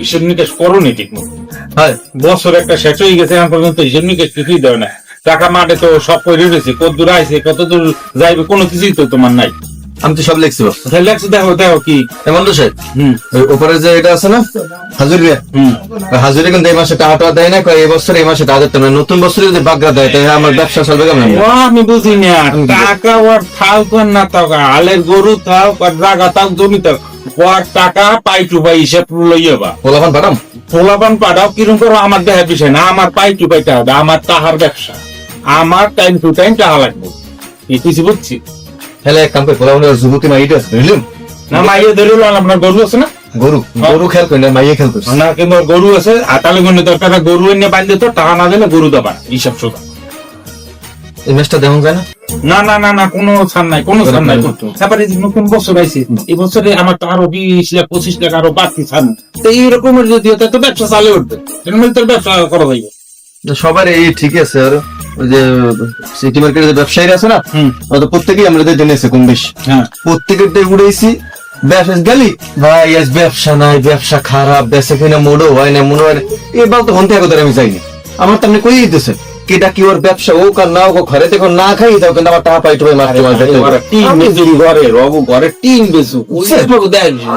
হিসেব নিকেশ করনি ঠিক মতো হয়। বছর একটা শেষ হয়ে গেছে এখন পর্যন্ত হিসেব নিকেশ কিছুই দেয় না। টাকা মাঠে তো সব করে রয়েছে কত দূর আইছে কত দূর যাইবে কোনো কিছুই তো তোমার নাই। আমি তো সব লিখছি বাপ। দেখো দেখো কি। এমন তো সাহেব উপরে যে এটা আছে না হাজুরিয়া হাজুরি কিন্তু এই মাসে টাকা দেয় না কয় এই বছর এই মাসে টাকা দিতে নতুন বছরে যদি দেয় তাহলে আমার ব্যবসা চলবে কেমন? আমি বুঝি না। টাকা ওর থাও কর না তাও আলের গরু থাও আর জাগা জমি থাও ওর টাকা পাই টু পাই হিসেব লইয়া বা। পোলাপান পাঠাম? পোলাপান পাঠাও কিরম করো আমার দেখা বিষয় না আমার পাই টু হবে আমার তাহার ব্যবসা। আমার টাইম টু টাইম টাকা লাগবে। কিছু বুঝছি? তাহলে এক কাম করে পোলাপানের যুবতী মাইটা আছে বুঝলেন না মাইয়ে ধরে আপনার গরু আছে না? গরু গরু খেয়াল করি না মাইয়ে খেয়াল করছে না কিন্তু গরু আছে আটালে গন্ডে দরকার না, গরু এনে বাঁধলে তো টাকা না দিলে গরু দেবা হিসাব সোজা এই ম্যাচটা দেখুন যায় না? না না না না কোনো ছাড় নাই কোনো ছাড় নাই। তারপরে নতুন বছর আইছে এই বছরে আমার তো আরও বিশ লাখ পঁচিশ লাখ আরও বাড়তি ছাড় তো এইরকমের যদি হতো তো ব্যবসা চালে উঠবে। ব্যবসা করা যাইবে। সবার এই ঠিক আছে আর। যে সিটি মার্কেটে যে ব্যবসায়ীরা আছে না তো প্রত্যেকেই আমরা জেনেছে কম বেশি। হ্যাঁ। প্রত্যেকের দিয়ে উড়েছি ব্যবসা গেলি। ভাই আজ ব্যবসা নাই ব্যবসা খারাপ ব্যবসা কিনা মোড়ও হয় না মনে হয় না। এবার তো হন্তে কথা আমি চাইনি আমার তো আপনি কই দিতেছে কেটা কি ওর ব্যবসা ও কার না ও ঘরে দেখো না খাই দাও কিন্তু আমার টাকা পাই টুপাই মারতে মারতে ওরা টিন বেচু ঘরে রবু ঘরে টিন বেচু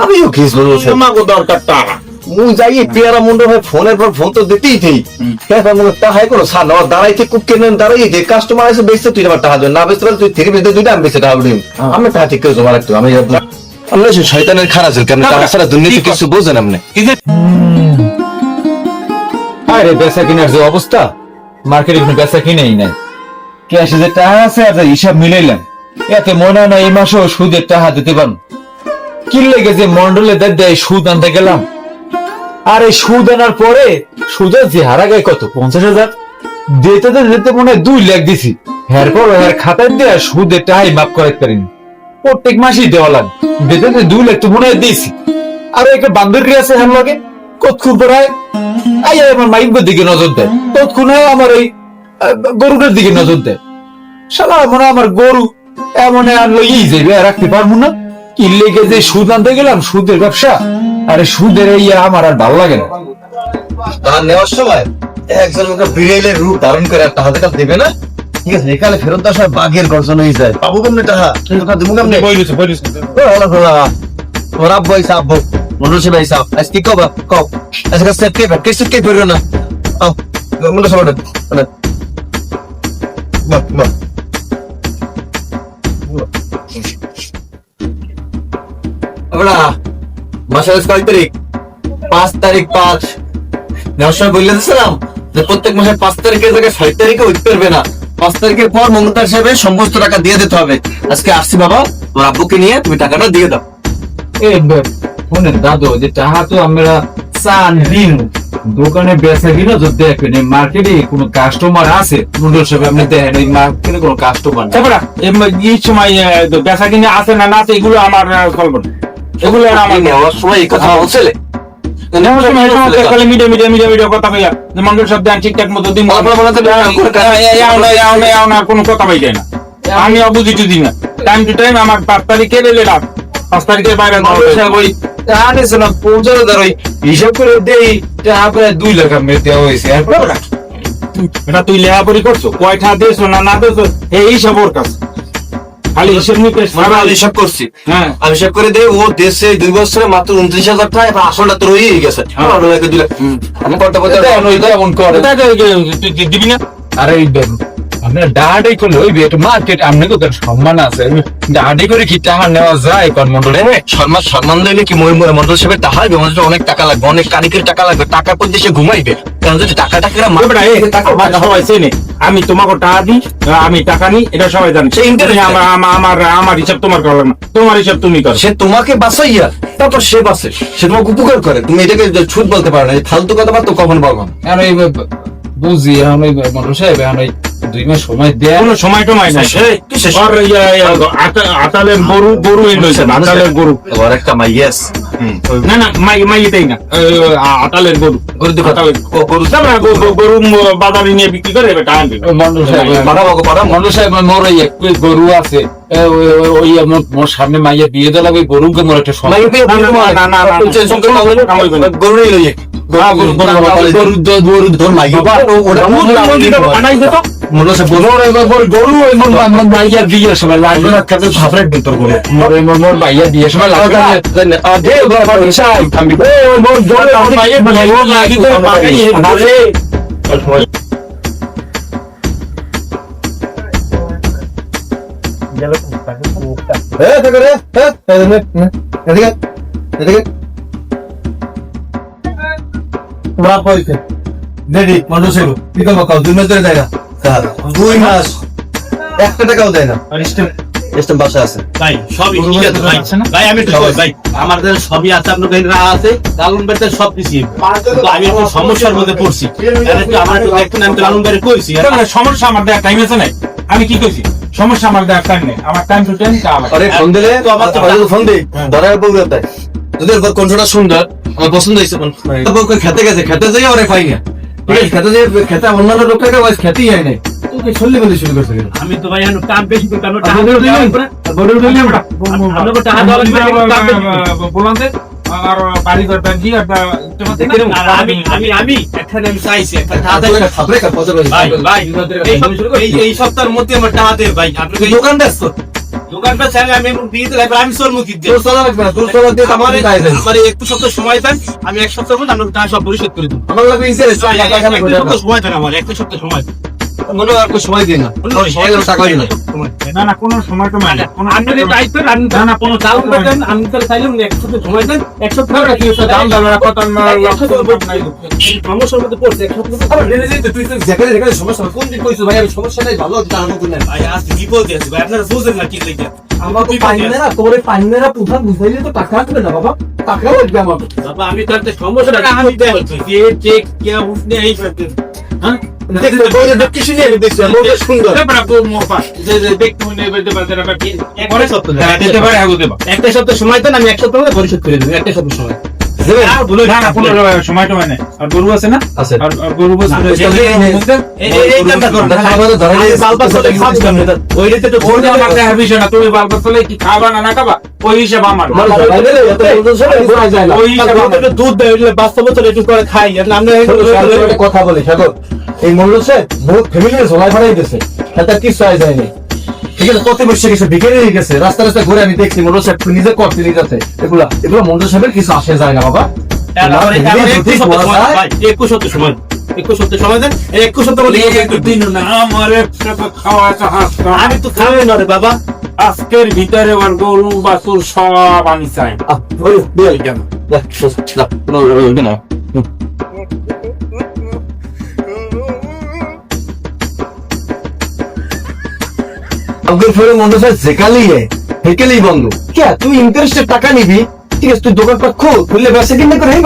আমিও খিস বলব আমাকে দরকার টাকা। মুই যাই পেয়ারা মুন্ড ভাই ফোনের পর ফোন তো দিতেই থেই। হ্যাঁ তাহাই কোনো সার না। দাঁড়াইতে কুক কেন দাঁড়াইতে কাস্টমার এসে বেচতে তুই আমার টাকা দেবে। না বেচতে পারলে তুই বেচতে দুইটা আমি বেচে টাকা দিই আমি টাকা ঠিক করে জমা রাখতে আমি আমরা শয়তানের খারাপ আছে কেন টাকা ছাড়া দুর্নীতি কিছু বোঝেন আপনি। আরে বেচা কিনার যে অবস্থা মার্কেটে কোনো বেচা কিনেই নাই। ক্যাশে যে টাকা আছে আর হিসাব মিলাইলাম এতে মনে হয় না এই মাসেও সুদের টাকা দিতে পারব। কি লেগে যে মন্ডলে দেখ দেয় সুদ আনতে গেলাম। আর এই সুদ আনার পরে সুদের যে হারা গায়ে কত? পঞ্চাশ হাজার? দিতে দিতে মনে হয় দুই লাখ দিছি। হ্যার পর হ্যার খাতায় দেয়া সুদের টাকাই মাফ করাতে পারিনি। প্রত্যেক মাসেই দেওয়া লাগে। দিতে তো দুই লাখ তো মনে হয় দিয়েছি আর একটা বান্ধবী আছে হ্যার লগে? কতক্ষণ পড়ায় আই আমার মাইকের দিকে নজর দেয়। তৎক্ষণ আমার এই গরুটার দিকে নজর দেয়। শালা, মনে হয় আমার গরু এমন আনলো ই যাবে আর রাখতে পারব না। কি লেগে যে সুদ আনতে গেলাম, সুদের ব্যবসা? আরে সুদের এই আমার আর ভালো লাগে না। টাকা নেওয়ার সময় একজন ওকে বিড়ালের রূপ ধারণ করে আর টাকা টাকা দেবে না? ঠিক আছে এখানে ফেরত সময় বাঘের গর্জন হয়ে যায়। পাবো কেমনে টাকা টাকা দেবো কেমনে? বইলিছে বইলিছে ওর আব্বু মনুষ্য ভাই সাহেব। আজ কি কবা? কও। আজকে সেট কে কে না। আও মানে বাহ বাহ আমরা মাসের কয় তারিখ? পাঁচ তারিখ পাঁচ। নেওয়ার সময় বললে দিয়েছিলাম যে প্রত্যেক মাসের পাঁচ তারিখের জায়গায় ছয় তারিখে উঠতে পারবে না। পাঁচ তারিখের পর মমতার হিসাবে সমস্ত টাকা দিয়ে দিতে হবে। আজকে আসছি বাবা তোমার আব্বুকে নিয়ে তুমি টাকাটা দিয়ে দাও। এ ফোনের দাদু যে টাকা তো আমরা চান দিন। দোকানে বেচা কিনা তো দেখেন এই মার্কেটে কোনো কাস্টমার আছে নুডল শপে আপনি দেখেন এই মার্কেটে কোনো কাস্টমার তারপরে এই সময় বেচা কিনে আছে না না আছে এগুলো আমার না এগুলো আমার নেওয়ার সময় এই কথা বলছিলে কোনো কথা পাই না। আমি অবুঝি টুদি না। টাইম টু টাইম আমার পাঁচ তারিখে রাখ পাঁচ তারিখের বাইরে পৌঁছানো ধর হিসাব করে দেই প্রায় দুই লাখ দেওয়া হয়েছে। এটা তুই লেহাপড়ি করছ? কয়টা দেছো না না দেছো এই সব ওর কাছে। খালি হিসেব নিকেশ আমি হিসাব করছি হ্যাঁ আমি হিসাব করে দেই ও দেশে দুই বছরে মাত্র উনত্রিশ হাজার টাকা এবার আসলটা তো রয়েই গেছে হ্যাঁ। আমি কত বলতে এমন করে দিবি না আরে আপনার ডাহাডি করলে ওই মার্কেট আপনি তো তার সম্মান আছে। ডাহাডি করে কি টাকা নেওয়া যায় কোন মন্ডলে সম্মান সম্মান দিলে কি মন্ডল হিসেবে মন্ডল অনেক টাকা লাগবে অনেক কারিকের টাকা লাগবে টাকার পর দেশে ঘুমাইবে? কারণ যদি টাকা টাকা সবাই চেনে। আমি তোমাকে টাকা দিই আমি টাকা নিই এটা সবাই জানে। সে আমার আমার- আমার হিসাব তোমার করো না। তোমার হিসাব তুমি করো। সে তোমাকে বাঁচাইয়া তারপর সে বাঁচে। সে তোমাকে উপকার করে। তুমি এটাকে ছুট বলতে পারো না ফালতু কথা তো কখন বলব না। এই বুঝি আমি ওই মন্ডল সাহেব ওই দুই মাস সময় দেয় কোনো সময় টময় নাই আর ইয়া, ইয়া, গরু গরু আতালের গরু আবার একটা মাইয়াস না না মাই মাই এটাই না আতালের গরু গরু আতালের গরু তারপরে গরু গরু বাজারে নিয়ে বিক্রি করে এবার টাকা দিবে মন্ডল সাহেব পাঠাবো পাঠাবো মন্ডল সাহেব মোর এক গরু আছে ওই- মোর সামনে মাইয়া বিয়ে দিলাম ওই গরুকে মোর একটা সময় না, না, না, না, না, না। গরু নিয়ে লইয়ে গরু গরু দ- গরু তোর মাইয়া ওটা আনাই দে তো। ওর মানুষ দুই মাস ধরে দেয় না? দুই মাস। একটা টাকাও দেয় না। স্টেম বাসা আছে। ভাই সবই ঠিক আছে। ভাই ভাই আমি একটু ভাই আমাদের সবই আছে আপনার কাছে রাহা আছে লালন বাড়িতে সব কিছু আমি একটু সমস্যার মধ্যে পড়ছি। আমার একটু দেখুন আমি তো লালন বাড়ি কইছি না, না, সমস্যা আমার দেওয়ার টাইম আছে নাই? আমি কি কইছি? সমস্যা আমার দেওয়ার টাইম নেই। আমার টাইম টু টাইম কাজ আরে ফোন দিলে? তো আমার তো ফোন দিই ধরার তোদের ঘর কণ্ঠটা সুন্দর। আমার পছন্দ হয়েছে খেতে গেছে? খেতে যাই ওরে পাই না খেতে যাই খেতে অন্যান্য লোকটাকে ওই খেতেই হয় নাই। তুই সল্লি বলে শুরু করছে কেন? আমি তো ভাই এখন কাম বেশি করি কারণ টাকা না। বড় দিলেন আমরা? আপনাকে টাকা লাগবে কাম বেশি। বললাম আর বাড়ি ঘরটা কি একটা আর আমি আমি আমি এখানে আমি চাইছি লাগবে। থাপড়ে ভাই ভাই এই সপ- এই এই সপ্তাহের মধ্যে আমার টাকা দেবে ভাই। আপনাকে এই দোকান ব্যস্ত দোকানটা চাইলে আমি এখন দিয়ে দিলে আমি সোর দিয়ে? চলা লাগবে না তোর চলা দিয়ে আমার আমার কাজ আছে আমার একটু সপ্তাহ সময় দেন আমি এক সপ্তাহ মধ্যে টাকা সব পরিশোধ করে দেবো। আমার লাগবে সময় দেন আমার একটু সপ্তাহ সময় দেন। মনে আর কোনো সময় দিই না। সময় দিলে টাকা না সময় দেন। না না কোনো সময় তো মানে আপনি যদি টাইপ করেন, আপনি না, না, কোনো চালন দেন, আমি সময় দেন, দাম কত সমস্যার মধ্যে পড়ছে, আবার যাই তো তুই তো যেখানে যেখানে সমস্যা কোন দিন কইছিস ভাই? আমি সমস্যা নাই ভালো আছে জানো কোন ভাই, আজ বিপদে আছি, ভাই, আপনারা বুঝেন না কি লেগে। আমার তো পাইনেরা তোরে পাইনেরা প্রধান বুঝাইলে তো টাকা আসবে না বাবা। টাকা লাগবে আমার বাবা, আমি তো সমস্যাটা আমি দেখছি, যে চেক, কে উঠনে এই সব হ্যাঁ? দেখতে বইলে দেখ কিছু নিয়ে দেখছি লোকে সুন্দর। তারপরে আপু মোফা যে যে দেখতে মনে বেঁধে বেঁধে রাখা একটা সপ্তাহ। দেন, হ্যাঁ, দিতে পারে আগু দেবা। একটা সপ্তাহ সময় দেন আমি এক সপ্তাহ মধ্যে পরিশোধ করে দেবো একটা সপ্তাহ সময়। সময় মানে আর গরু আছে না আর গরু খাব তুমি চলে কি না না ওই হিসাব আমার দুধ দেয় একটু করে খাই কথা বলি সাগর এই মূল্য সে বহুত ফ্যামিলির সবাই ফাড়াই দিয়েছে এটা কিছু আয় যায়নি ঠিক আছে কত বসে গেছে? বিকেলে গেছে। রাস্তা রাস্তা ঘুরে আমি দেখছি মন্ডল সাহেব নিজে করতে যাচ্ছে এগুলা এগুলো মন্ডল সাহেবের কিছু আসে যায় না বাবা। একুশ সপ্তাহ সময় একুশ সপ্তাহ সময়। দেন একুশ একদিন না। আমার খাওয়া আমি তো খাবে না রে বাবা। আজকের ভিতরে আমার গরু বাছুর সব আমি চাই। না। যেকালেই হেকেলেই বন্ধ। কে তুই ইন্টারেস্টের টাকা নিবি? ঠিক আছে, তুই দোকানপাট খো খুললে ব্যবসা কিনে করে হেই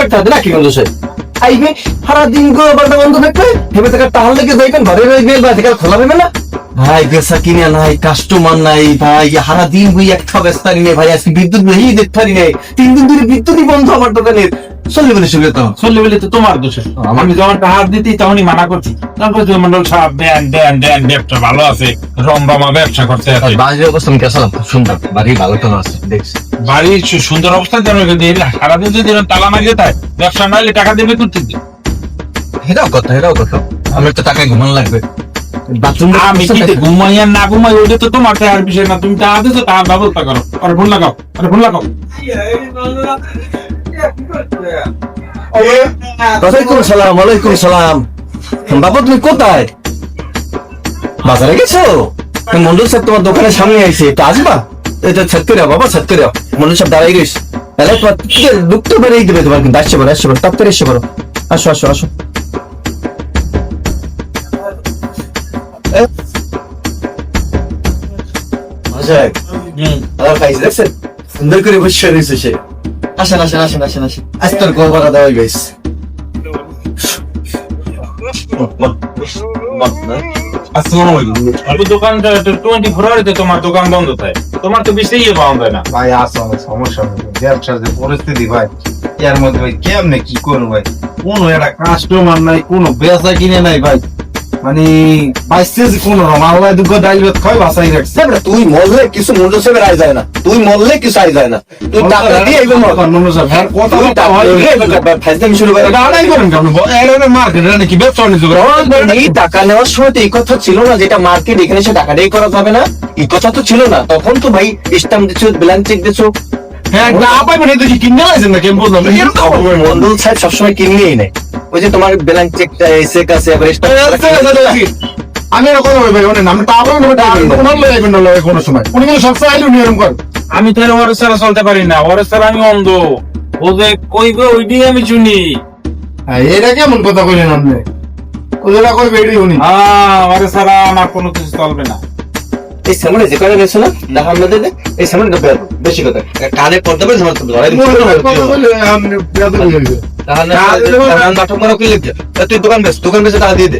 আইবে সারা দিন বারটা বন্ধ থাকবে। টাকা টাহাল লেগে যাইবেন ঘরে রইবে বা খোলা হবে না? ভাই বেচা কিনে নাই কাস্টমার নাই, ভাই সারা দিন একটা ব্যস্ত নেই, ভাই, আজকে বিদ্যুৎ নেই দেখতে তিন দিন ধরে বিদ্যুৎই বন্ধ আমার দোকানের। চললে বলে তো চললে তো তোমার দোষে আমি যখন হাত দিতে তখনই মানা করছি। তারপর যে মন্ডল সাহেব দেন দেন দেন ব্যবসা ভালো আছে। রমরমা ব্যবসা করতে আছে। বাড়ির অবস্থা গেছিলাম সুন্দর। বাড়ি ভালো তো আছে দেখছি। বাড়ির সুন্দর অবস্থা যেন সারাদিন যদি তালা মারিয়ে থাকে ব্যবসা নাহলে টাকা দেবে করতে এটাও কথা এটাও কথা। আমার তো টাকা ঘুমান লাগবে। আমি কি ঘুমাই আর না ঘুমাই ওটা তো তোমার টাকার বিষয় না। তুমি টাকা দিছো তার ব্যবস্থা করো। আরে ফোন লাগাও আরে ফোন লাগাও। ওয়ালাইকুম সালাম ওয়ালাইকুম সালাম। বাবা তুমি কোথায়? বাজারে গেছো? মন্ডল সাহেব তোমার দোকানের সামনে আইছে একটু আসবা? এটা ছাদ করে বাবা ছাদ করে মন্ডল সাহেব দাঁড়াই গেছ তাহলে তোমার ঠিক আছে লুক তো বেরিয়ে দেবে তোমার কিন্তু আসছে পারো আসছে পারো তাড়াতাড়ি এসে পারো আসো আসো আসো। এ? মজাক। আবার খাইছে, দেখছেন? সুন্দর করে বসে রয়েছে সে। আসেন আসেন আসেন আসেন আসেন। আজ তোর গোবরা দেওয়া গেছে আসসালামু আলাইকুম। অল্প টোয়েন্টি ফোর তোমার দোকান বন্ধ থাকে। তোমার তো বেশি ইয়ে পাওয়া যায় না। ভাই আসো সমস্যা নেই। ব্যবসার যে পরিস্থিতি ভাই এর মধ্যে ভাই কেমনে কি করব ভাই? কোনো একটা কাস্টমার নাই কোনো বেচা কিনে নাই ভাই। মানে পাইতেছি কোন রকম আল্লাহ ডাইল ভাত খাই বাসাই রাখছে না, না, তুই মরলে কিছু মূল্য সেবে আয় যায় না। তুই মরলে কিছু আয় যায় না। তুই টাকা দিয়ে এইবার মর হ্যাঁ। কথা টাকা দিয়ে এইবার ফাইজলামি শুরু করে এটা আড়াই করেন কেন? মার্কেট ব্যবসা করে। এই টাকা নেওয়ার সময় তো এই কথা ছিল না যেটা মার্কেট এখানে সে টাকা দিয়ে করা যাবে না। এই কথা তো ছিল না। তখন তো ভাই স্টাম্প দিচ্ছ ব্ল্যাঙ্ক চেক দিচ্ছ হ্যাঁ না পাইবেন এটা কি কিনে লাইছেন নাকি? আমি বললাম এরকম মন্ডল সাহেব সবসময় কিনলেই নেই ওই যে তোমার ব্ল্যাঙ্ক চেকটা আবার আচ্ছা, আচ্ছা। আমি এরকম বলি ভাই মানে আমি টাকা পাবো না টাকা তোমার লয়ে আইবেন না লয়ে কোনো সময়। উনি কিন্তু সবসময় আইলো নি এরকম করে। আমি তো ওরে ছাড়া চলতে পারি না ওর ছাড়া আমি অন্ধ। ও যে কইবে ওইটাই আমি শুনি। হ্যাঁ, এটা কেমন কথা কইলেন আপনি? ওদের কইবে এটাই উনি। হ্যাঁ ওরে ছাড়া আমার কোনো কিছু চলবে না। এই সামনে যে কয়টা গেছো না দেখা। আমাদের এই সামনে বেশি কথা। কানে পড়তে পারে তোমার তো তাহলে নাটক মারা কি লিখছে তুই দোকান বেশ দোকান বেশে টাকা দিয়ে দে।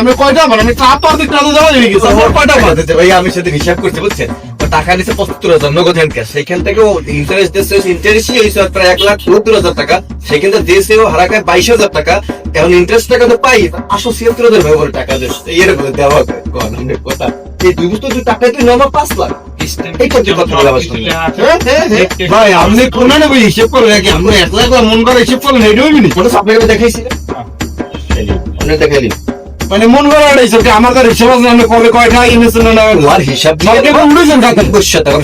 আমি কয়টা। আমি চার পাঁচ দিন টাকা দেওয়া হয়ে গেছে। কয়টা? দিতে ভাই আমি সেদিন হিসাব করতে বুঝছেন? টাকা নিছে পঁচাত্তর হাজার নগদ হ্যান্ড ক্যাশ সেখান থেকে ইন্টারেস্ট দিচ্ছে ইন্টারেস্টই হয়েছে প্রায় এক লাখ সত্তর হাজার টাকা। সেখান থেকে দিয়েছে ও হারাকায় বাইশ হাজার টাকা। এখন ইন্টারেস্ট টাকা তো পাই আশো ছিয়াত্তর হাজার ভাই বলে টাকা দিচ্ছে এরকম দেওয়া হবে। কথা এই দুই বছর তুই টাকা তুই নমা পাঁচ লাখ এই কথা বলে। হ্যাঁ, হ্যাঁ, হ্যাঁ। ভাই আপনি কোন নেবে হিসেব করে রাখি আপনি এক লাখ মন করে হিসেব করলেন? এটাই মিনি কোনো আপনাকে দেখাইছি আপনি দেখাইলি মানে মন করা আমার হিসেব আছে আপনি কবে কয়টা এনেছেন না হিসাব সব উঠেছেন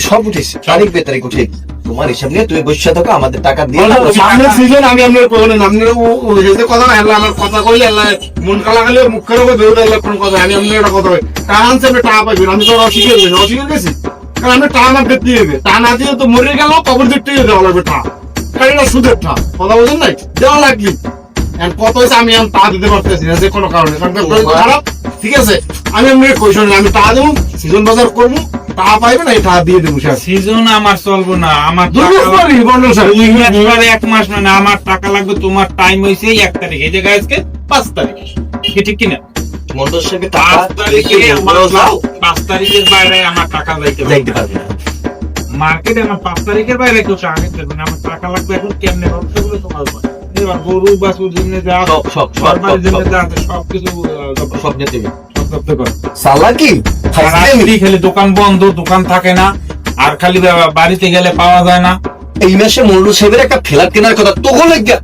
সব উঠেছি। তারিখ বে তারিখ উঠে তোমার হিসাব নিয়ে তুমি বসে থাকো আমাদের টাকা দিয়ে সামনের সিজন আমি আপনার হয়েছে কথা না আমার কথা কইলে আল্লাহ মন কালা মুখের উপর বেউদা আল্লাহ কোন কথা আমি আপনার একটা কথা টাকা পাইবেন। আমি তো অস্বীকার করি অস্বীকার কারণ আমি টাকা হবে টাকা না দিয়ে তো মরে গেল কবর দেখতে দেওয়া লাগবে টাকা কারণ এটা সুদের টাকা কথা বলছেন নাই? দেওয়া আর কত হয়েছে আমি আমি টাকা দিতে পারতেছি না যে কোনো কারণে। কারণ খারাপ। ঠিক আছে? আমি আপনার কৈশন আমি টাকা দেবো সিজন বাজার করব। টাকা পাইবেন এই টাকা দিয়ে দেবো স্যার সিজন আমার চলবো না আমার দুই মাস পরে স্যার। দুই মাস পরে এক মাস মানে আমার টাকা লাগবে তোমার টাইম হয়েছে এক তারিখ। এই জায়গায় আজকে পাঁচ তারিখ। কি ঠিক কিনা? মন্ডল সাহেবের টাকা তারিখে আমার পাঁচ তারিখের বাইরে আমার টাকা যাইতে যাইতে পারবে না। মার্কেটে আমার পাঁচ তারিখের বাইরে কেউ টাকা না। আমার টাকা লাগবে এখন কেমনে? তোমার এবার গরু বাছুর জন্য যা সব সব রাত্রি খালি দোকান বন্ধ দোকান থাকে না। আর খালি বাড়িতে গেলে পাওয়া যায় না। এই মাসে মন্ডল সাহেবের একটা ফ্ল্যাট কেনার কথা তোগো লাগিয়া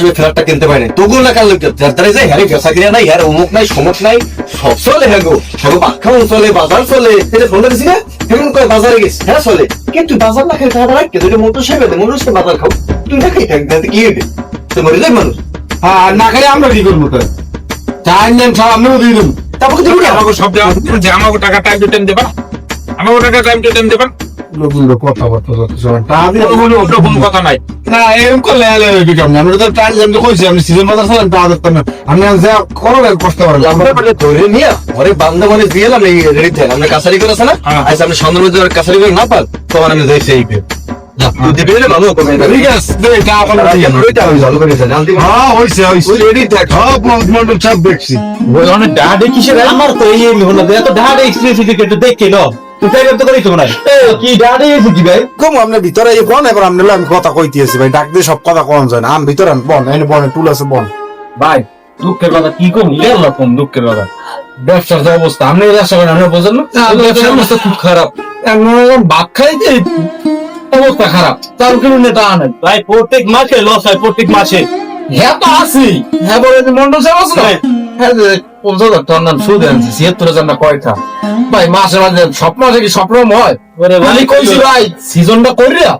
সাহেব ফ্ল্যাটটা কিনতে পারে তোগো না লাগিয়া যার দ্বারা যায় হ্যারে ব্যবসা কিনা নাই হ্যার অমুক নাই সমুক নাই সব চলে হ্যাঁ গো সব বাক্ষাও চলে বাজার চলে। এটা ফোন করেছি না? এখন কয় বাজারে গেছি? হ্যাঁ চলে। কিন্তু বাজার না খেয়ে টাকা রাখকে তুই মন্ডল সাহেব দে মন্ডল সাহেব বাজার খাও। তুই না খাই কি হবে তো মরে মানুষ। হ্যাঁ আর না খালি আমরা কি করব তাই চার নেন সব আমরাও দিয়ে দেবো। তারপর তুমি আমাকে সব দেওয়া যে আমাকে টাকা টাইম টু টাইম দেবা। আমাকে টাকা টাইম টু টাইম দেবা। লোকগুলো কথাবার্তা করতেছে টাকা দিয়ে কোনো কোনো- কোনো কথা নাই। না এরকম করলে এলে আমরা তো টাইম আমি তো কইছি আমি সিজন বাজার না আমি যা করো না কষ্ট আমরা ধরে নিয়ে এই রেডি আমরা কাছারি করে আছে না? হ্যাঁ। আজ কাছারি করে না পাল তোমার আমি হ্যাঁ দেখছি আমার তো এই হলো এত এক্সপিরিয়েন্স দেখে না ভিতরে বন এবার আমি কথা কইতেছি ভাই ডাক দিয়ে সব কথা কম যায় না আম ভিতরে আন, বন এনে বনে টুল আছে বন ভাই দুঃখের কথা কি কম এরকম দুঃখের কথা ব্যবসার যে অবস্থা আপনি ব্যবসা করেন আপনি বোঝেন না ব্যবসার অবস্থা খুব খারাপ ভাত অবস্থা খারাপ। তার কোনো নেতা আনেন। ভাই প্রত্যেক মাসে লস হয় প্রত্যেক মাসে। হ্যাঁ তো আছি। হ্যাঁ বলে যে মন্ডল সাহেব আছে না হ্যাঁ। যে পঞ্চাশ হাজার নাম সুদ আনছি ছিয়াত্তর হাজার না কয়টা? ভাই মাসে মাসে সব মাসে কি স্বপ্ন হয়? আমি কইছি ভাই সিজনটা করিয়া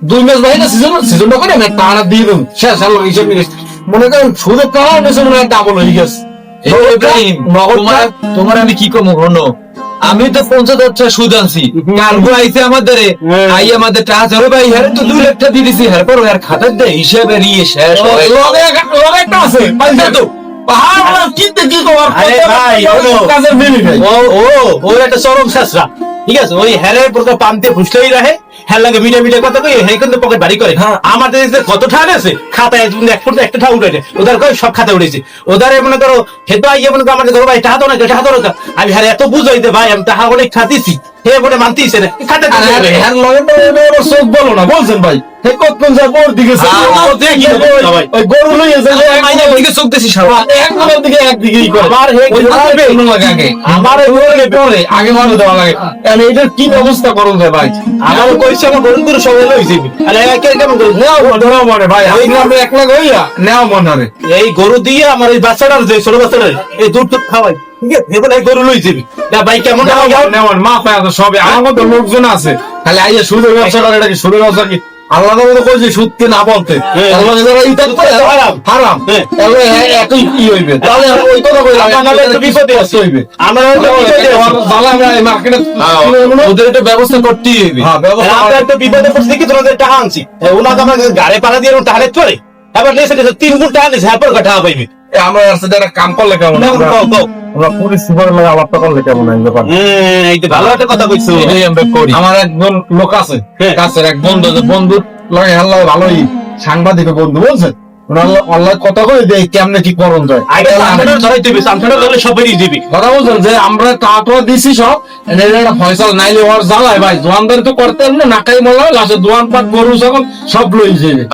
দুই মাস ভাই না সিজন সিজনটা করে আমি টাকা দিয়ে দেবো। শেষ আলো হিসেব নিকেশ। মনে করেন সুদের টাকা মনে হয় ডাবল হয়ে গেছে। তোমার তোমার আমি কি কমো হনো আমি তো পঞ্চাশ হাজার সুদ আনছি কালকে আইছে আমাদের। আই আমাদের টাকা ধরে ভাই হ্যাঁ তো দুই লাখ টাকা দিয়ে দিছি। হ্যাঁ পর আর খাতার দে হিসেবে নিয়ে শেষ হয় ঠিক আছে ওই হ্যারের প্রকার পান্তে ফুসলেই রাখে হ্যাঁ লাগে কথা কই হ্যাঁ কিন্তু পকেট বাড়ি করে আমাদের যে কত ঠান আছে খাতায় তুমি এক ফুট একটা ঠা উঠেছে ওদের কই সব খাতা উঠেছে ওদের মনে করো হেতো আইয়ে মনে করো আমাদের ঘর ভাই টাকা তো না টাকা তো না আমি হ্যাঁ এত বুঝাই দে ভাই আমি টাকা অনেক খাতিছি হে বলে মানতিছে না খাতা হ্যাঁ লগে চোখ বলো না বলছেন ভাই কতক্ষণ যায় ওর দিকে চোখ আ, বলো। ও দেখি না, ওই- গরু লইয়া যায় যে আমার মাইনের দিকে চোখ দিছি সারা। এক দিকে একদিকেই করে। আমার হে ওই গরু আগে। নেবে। কোনো লাগে আমার ওই পরে আগে মানুষ দেওয়া লাগে। আর এটার কি ব্যবস্থা করুন ভাই? আমার কইছে আমার গরু গরু সবাই লইছে আরে কে কেমন করে? নেওয়া ধরা মনে ভাই। ওই গ্রামে এক লাখ হইয়া নেওয়া মনে রে এই গরু দিয়ে আমার এই বাচ্চাটার যে ছোট বাচ্চাটার এই দুধ টুধ খাওয়াই। গরু লই যাবি না ভাই কেমন মা পায় সবে আমার মতো লোকজন আছে। তাহলে আইয়া সুদের ব্যবসা করে এটা কি সুদের ব্যবসা কি? আল্লাহ তো কইছে সত্যি না বলতে। আল্লাহ যারা ইটা করে হারাম। হারাম হ্যাঁ। তাহলে হ্যাঁ, একই কি হইবে তাহলে ওই কথা কইলাম আমার নাহলে বিপদে আছে। হইবে আমার তো বিপদে আছে। আমরা মার্কেটে ওদের একটা ব্যবস্থা করতেই হইবে হ্যাঁ ব্যবস্থা আমরা একটা বিপদে পড়ছি কি তোমাদের টাকা আনছি এ, ওনাকে আমার গাড়ি পাড়া দিয়ে টাকা চলে এবার নেছে তিন গুণ টাকা নিছে হ্যাঁ পর পাইবি আমরা সাথে একটা কাম করলে কেমন? আমরা কও, কও। আমরা পুলিশ সুপার লাগে আলাপটা করলে কেমন হয় ব্যাপার? এই তো ভালো একটা কথা কইছো। এটাই আমরা করি। আমার একজন লোক আছে হ্যাঁ। কাছের এক বন্ধু আছে বন্ধু লাগে আল্লাহ ভালোই সাংবাদিক বন্ধু বলছে কথা কই যে কেমনে কি করণ যায়? কথা বলছেন যে আমরা টাকা দিছি সব ফয়সাল নাইলে ওর জ্বালায় ভাই। দোয়ানদারি তো করতে না নাকাই মলা লাস্টে দোয়ান পাট গরু ছাগল সব লই যাবে।